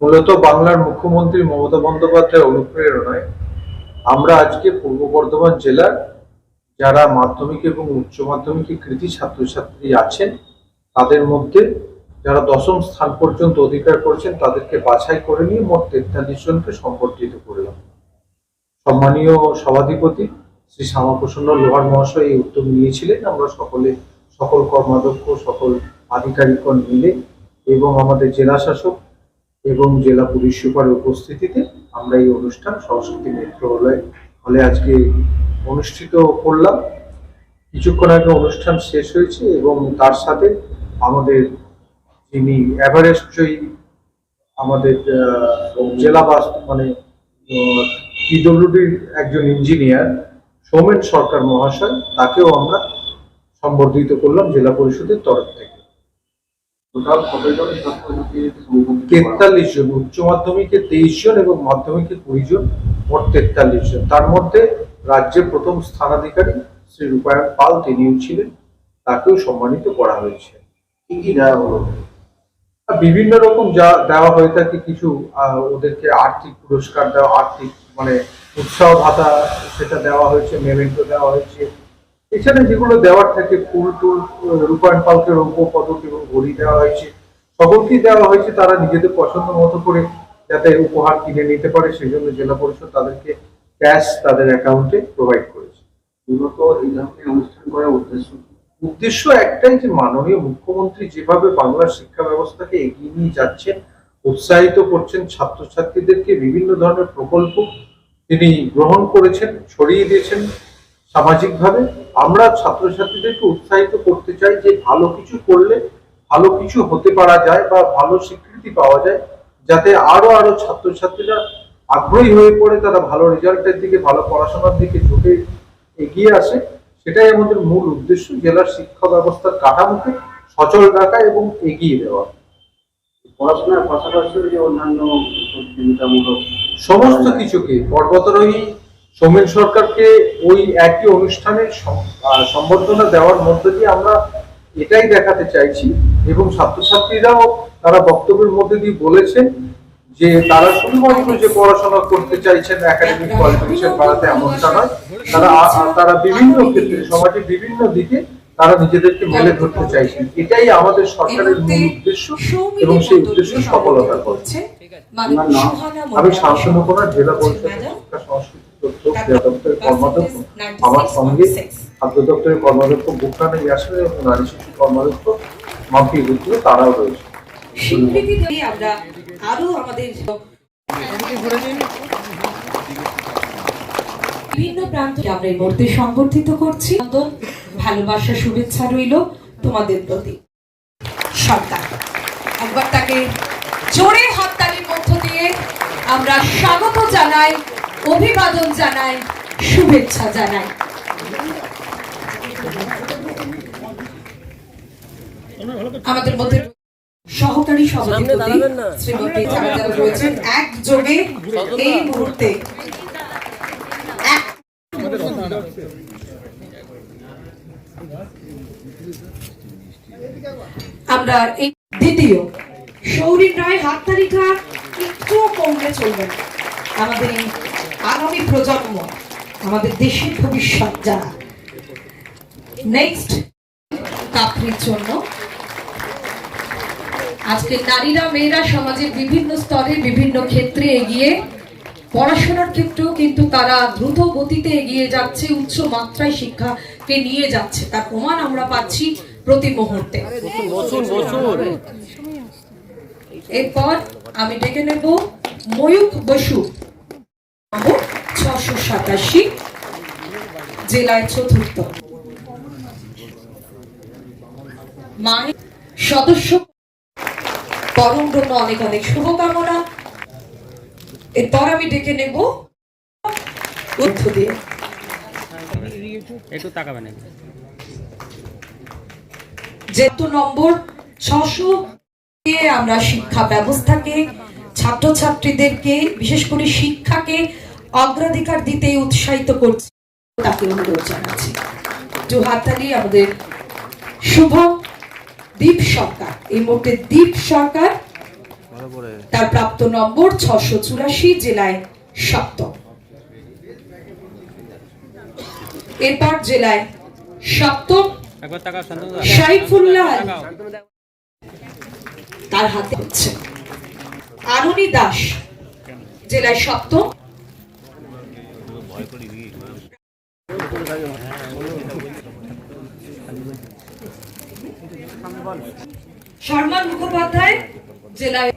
মূলত বাংলার মুখ্যমন্ত্রী মমতা বন্দ্যোপাধ্যায়ের অনুপ্রেরণায় আমরা আজকে পূর্ব বর্ধমান জেলার যারা মাধ্যমিক এবং উচ্চ মাধ্যমিকে কৃতি ছাত্রছাত্রী আছেন, তাদের মধ্যে যারা দশম স্থান পর্যন্ত অধিকার করেছেন, তাদেরকে বাছাই করে নিয়ে মোট তেতাল্লিশ জনকে সম্বর্ধিত করলাম। সম্মানীয় সভাধিপতি শ্রী শ্যামাপ্রসন্ন লোহার মহাশয় এই উদ্যোগ নিয়েছিলেন। আমরা সকলে, সকল কর্মাধ্যক্ষ, সকল আধিকারিকগণ মিলে এবং আমাদের জেলা শাসক এবং জেলা পুলিশ সুপারের উপস্থিতিতে আমরা এই অনুষ্ঠান সরস্বতী নেত্রলয় হলে আজকে অনুষ্ঠিত করলাম। কিছুক্ষণ আগে অনুষ্ঠান শেষ হয়েছে এবং তার সাথে আমাদের যিনি এভারেস্ট জয়ী, আমাদের জেলা বাস মানে পিডব্লিউডির একজন ইঞ্জিনিয়ার, সৌমেন সরকার মহাশয়, তাকেও আমরা সম্বর্ধিত করলাম জেলা পরিষদের তরফ থেকে টোটাল কতজন ছাত্রছাত্রী সম্বন্ধিত করা? তেতাল্লিশ জন উচ্চ মাধ্যমিকে তেইশ জন এবং মাধ্যমিকে কুড়ি জন মোট তেতাল্লিশ জন। তার মধ্যে রাজ্যের প্রথম স্থানাধিকারী শ্রী রূপায়ণ পাল তিনিও ছিলেন। তাকেও সম্মানিত করা হয়েছে। কি কি দেওয়া হলো? বিভিন্ন রকম যা দেওয়া হয়ে থাকে কিছু ওদেরকে আর্থিক পুরস্কার দেওয়া আর্থিক মানে উৎসাহ ভাতা সেটা দেওয়া হয়েছে মেমেন্টো দেওয়া হয়েছে এছাড়া যেগুলো দেওয়ার থাকে ফুল টুল রূপায়ণ পালকে রৌপ্য পদক এবং ঘড়ি দেওয়া হয়েছে। সকলকেই দেওয়া হয়েছে তারা নিজেদের পছন্দ মতো করে যাতে উপহার কিনে নিতে পারে সেই জন্য জেলা পরিষদ তাদেরকে ক্যাশ তাদের অ্যাকাউন্টে প্রোভাইড করেছে। মূলত এই ধরনের অনুষ্ঠান করার উদ্দেশ্য উদ্দেশ্য একটাই যে মাননীয় মুখ্যমন্ত্রী যেভাবে বাংলার শিক্ষা ব্যবস্থাকে এগিয়ে নিয়ে যাচ্ছেন উৎসাহিত করছেন ছাত্রছাত্রীদেরকে বিভিন্ন ধরনের প্রকল্প তিনি গ্রহণ করেছেন ছড়িয়ে দিয়েছেন সামাজিকভাবে। আমরা ছাত্রছাত্রীদেরকে উৎসাহিত করতে চাই যে ভালো কিছু করলে ভালো কিছু হতে পারা যায় বা ভালো স্বীকৃতি পাওয়া যায় যাতে আরও আরও ছাত্রছাত্রীরা আগ্রহী হয়ে পড়ে তারা ভালো রেজাল্টের দিকে ভালো পড়াশোনার দিকে ঝুঁকে এগিয়ে আসে। সেটাই আমাদের মূল উদ্দেশ্য জেলার শিক্ষা ব্যবস্থার কাঠামোকে সচল রাখা এবং এগিয়ে দেওয়া। পড়াশোনার পাশাপাশি যে অন্যান্য সমস্ত কিছুকে পর্বতারোহী সৌমেন সরকারকে ওই একই অনুষ্ঠানে সম্বর্ধনা দেওয়ার মধ্য দিয়ে আমরা এটাই দেখাতে চাইছি এবং ছাত্রছাত্রীরাও তারা বক্তব্যের মধ্যে দিয়ে বলেছেন যে তারা শুধুমাত্র যে পড়াশোনা করতে চাইছেন একাডেমিক কোয়ালিফিকেশন বাড়াতে এমনটা নয় তারা তারা বিভিন্ন ক্ষেত্রে সমাজের বিভিন্ন দিকে তারা নিজেদেরকে মেলে ধরতে চাইছেন। এটাই আমাদের সরকারের মূল উদ্দেশ্য এবং সেই উদ্দেশ্য সফলতা করছে আমি কুমার জেলা পরিষদ ক্রীড়া দপ্তরের কর্মাধ্যক্ষ। আমার সঙ্গে খাদ্য দপ্তরের কর্মাধ্যক্ষ ইয়াসমিন এবং নারী শিশু কর্মাধ্যক্ষ মাম্পি গুপ্ত তারাও রয়েছে। স্বীকৃতি দিয়ে আমরা আরও আমাদের বিভিন্ন প্রান্তকে আমরা এই মুহূর্তে সংবর্ধিত করছি। ভালোবাসা শুভেচ্ছা রইল তোমাদের প্রতি। সরকার একবার তাকে জোরে হাততালির মধ্য দিয়ে আমরা স্বাগত জানাই। অভিবাদন জানায় শুভেচ্ছা জানায় আমাদের মধ্যে সহকারী সভাপতি শ্রীমতী জাবেদা রয়েছেন। একযোগে এই মুহূর্তে আমরা এই দ্বিতীয় সৌরিন রায় হাত তালিকা একটু কমলে চলবে আমাদের এই আগামী প্রজন্ম আমাদের দেশের ভবিষ্যৎ যারা নেক্সট চাকরির জন্য। আজকে নারীরা, মেয়েরা সমাজের বিভিন্ন স্তরে, বিভিন্ন ক্ষেত্রে এগিয়ে পড়াশোনার ক্ষেত্রেও কিন্তু তারা দ্রুত গতিতে এগিয়ে যাচ্ছে, উচ্চ মাত্রায় শিক্ষাকে নিয়ে যাচ্ছে। তার প্রমাণ আমরা পাচ্ছি প্রতি মুহূর্তে। এরপর আমি ডেকে নেব ময়ূক বসু। ছশো সাতাশি জেলায় চতুর্থ। সদস্য পরম ব্রহ্ম অনেক অনেক শুভকামনা। এরপর আমি ডেকে নেব উদ্ধ দিয়ে একটু তাকাবেন। যেহেতু নম্বর ছশো আমরা শিক্ষা ব্যবস্থাকে ছাত্রছাত্রীদেরকে বিশেষ করে শিক্ষাকে অগ্রাধিকার দিতে উৎসাহিত করছি। তাকে অনুরোধ জানাচ্ছি। একটু হাততালি আমাদের শুভ দীপ সরকার। এই মুহূর্তে দীপ সরকার, তার প্রাপ্ত নম্বর ছশো চুরাশি, জেলায় সপ্তম। এরপর জেলায় সপ্তম সাইফুল্লাহ তার হাতে হচ্ছে। আরুনি দাস, জেলায় সপ্তম। শর্মা মুখোপাধ্যায় জেলায়